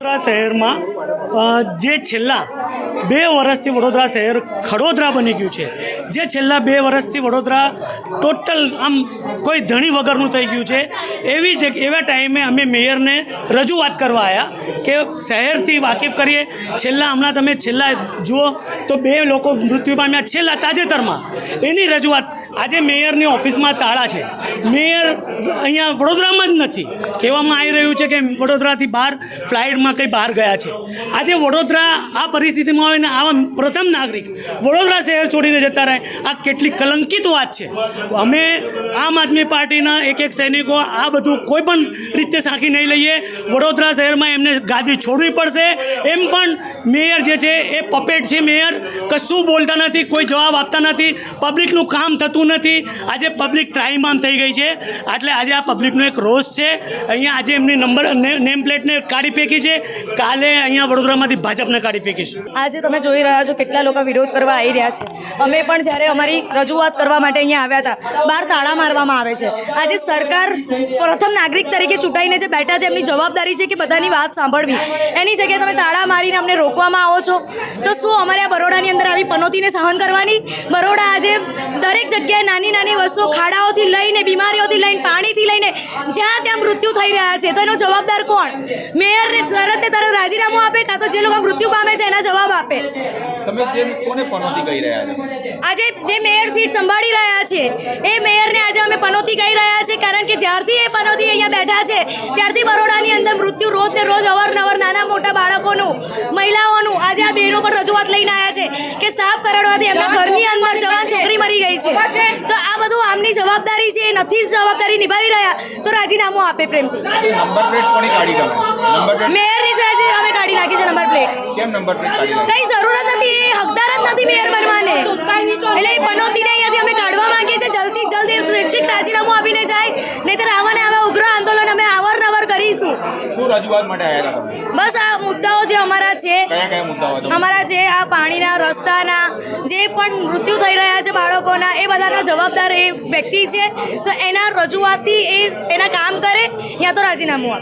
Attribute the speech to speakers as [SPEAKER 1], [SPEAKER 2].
[SPEAKER 1] વડોદરા શહેરમાં જે છેલ્લા બે વર્ષથી વડોદરા શહેર ખડોદરા બની ગયું છે. જે છેલ્લા બે વર્ષથી વડોદરા ટોટલ આમ કોઈ ધણી વગરનું થઈ ગયું છે. એવી જ એવા ટાઈમે અમે મેયરને રજૂઆત કરવા આવ્યા કે શહેરથી વાકેફ કરીએ. છેલ્લા હમણાં તમે છેલ્લા જુઓ તો બે લોકો મૃત્યુ પામ્યા. છેલ્લા તાજેતરમાં એની રજૂઆત આજે મેયરની ઓફિસમાં તાળા છે. મેયર અહીંયા વડોદરામાં જ નથી. કહેવામાં આવી રહ્યું છે કે વડોદરાથી બહાર, ફ્લાઇટમાં કંઈ બહાર ગયા છે. આજે વડોદરા આ પરિસ્થિતિમાં હોય ને આવા પ્રથમ નાગરિક વડોદરા શહેર છોડીને જતા રહે, આ કેટલી કલંકિત વાત છે. અમે આમ આદમી પાર્ટીના એક એક સૈનિકો આ બધું કોઈ પણ રીતે સાંખી નહીં લઈએ. વડોદરા શહેરમાં એમને ગાદી છોડવી પડશે. એમ પણ મેયર જે છે, એ પપેટ છે મેયર. કશું બોલતા નથી, કોઈ જવાબ આપતા નથી. પબ્લિકનું કામ થતું નથી. આજે પબ્લિક ત્રાહીમામ થઈ ગઈ છે. એટલે આજે આ પબ્લિકનો એક રોષ છે. અહીંયા આજે એમની નંબર નેમ પ્લેટને કાઢી ફેંકી છે. કાલે અહીંયા વડોદરામાંથી ભાજપને કાઢી ફેંકીશું
[SPEAKER 2] આજે તમે જોઈ રહ્યા છો કેટલા લોકો વિરોધ કરવા આવી રહ્યા છે. અમે પણ જ્યારે અમારી રજૂઆત કરવા માટે અહીંયા આવ્યા હતા બહાર તાળા મારવામાં આવે છે. આજે સરકાર પ્રથમ નાગરિક તરીકે ચૂંટાઈને જે બેઠા છે, એમની જવાબદારી છે કે બધાની વાત સાંભળવી. એની જગ્યાએ તમે તાળા મારીને અમને રોકવામાં આવો છો. તો શું અમારે આ બરોડાની અંદર આવી પનોતીને સહન કરવાની? બરોડા આજે દરેક જગ્યાએ નાની નાની વસ્તુઓ ખાડાઓથી લઈને બીમારીઓથી લઈને પાણીથી લઈને જ્યાં ત્યાં મૃત્યુ થઈ રહ્યા છે. તો એનો જવાબદાર કોણ? મેયરને તરત ને તરત રાજીનામું આપે કાં તો જે લોકો મૃત્યુ પામે છે એના જવાબ આપે.
[SPEAKER 3] તમે કોને પનોતી કહી રહ્યા છો?
[SPEAKER 2] આજે જે મેયર સીટ સંભાળી રહ્યા છે એ મેયરને આજે અમે પનોતી કહી રહ્યા છે કારણ કે જ્યારથી એ પનોતી અહીંયા બેઠા છે ત્યારથી બરોડાની અંદર મૃત્યુ રોજ ને રોજ અવારનવાર નાના મોટા બાળકોનું મહિલાઓનું આજે આ બહેનો પર રજૂઆત લઈને આવ્યા છે કે સાફ કરાડવાથી એમના ઘરની અંદર જવાન છોકરી મરી ગઈ છે. તો આ બધું આમની જવાબદારી છે એ નથી જવાબદારી નિભાવી રહ્યા. તો રાજીનામું આપે પ્રેમથી.
[SPEAKER 3] નંબર પ્લેટ કોની કાઢી તમે
[SPEAKER 2] મેયરની આજે અમે કાઢી નાખી છે નંબર પ્લેટ.
[SPEAKER 3] કેમ નંબર પ્લેટ કાઢી
[SPEAKER 2] કઈ જરૂરત નથી એ હકદાર જ નથી મેયર બનવાને. એટલે એ પનોતીને અહીંયાથી અમે કાઢવા માંગીએ છીએ જલ્દી જલ્દી સ્વૈચ્છિક રાજીનામું આપીને જાય નહીંતર આવા ને આવા ઉગ્ર આંદોલન અમે અવારનવાર કરીશું
[SPEAKER 3] શું રજૂઆત માટે આવ્યા હતા તમે?
[SPEAKER 2] બસ આ મુદ્દાઓ જે અમારા છે
[SPEAKER 3] કયા કયા મુદ્દાઓ હતા?
[SPEAKER 2] અમારા જે આ પાણીના રસ્તાના જે પણ મૃત્યુ થઈ રહ્યા છે બાળકોના એ બધાના જવાબદાર એ વ્યક્તિ છે. તો એના રજૂઆતથી એ એના કામ કરે યા તો રાજીનામું આપે.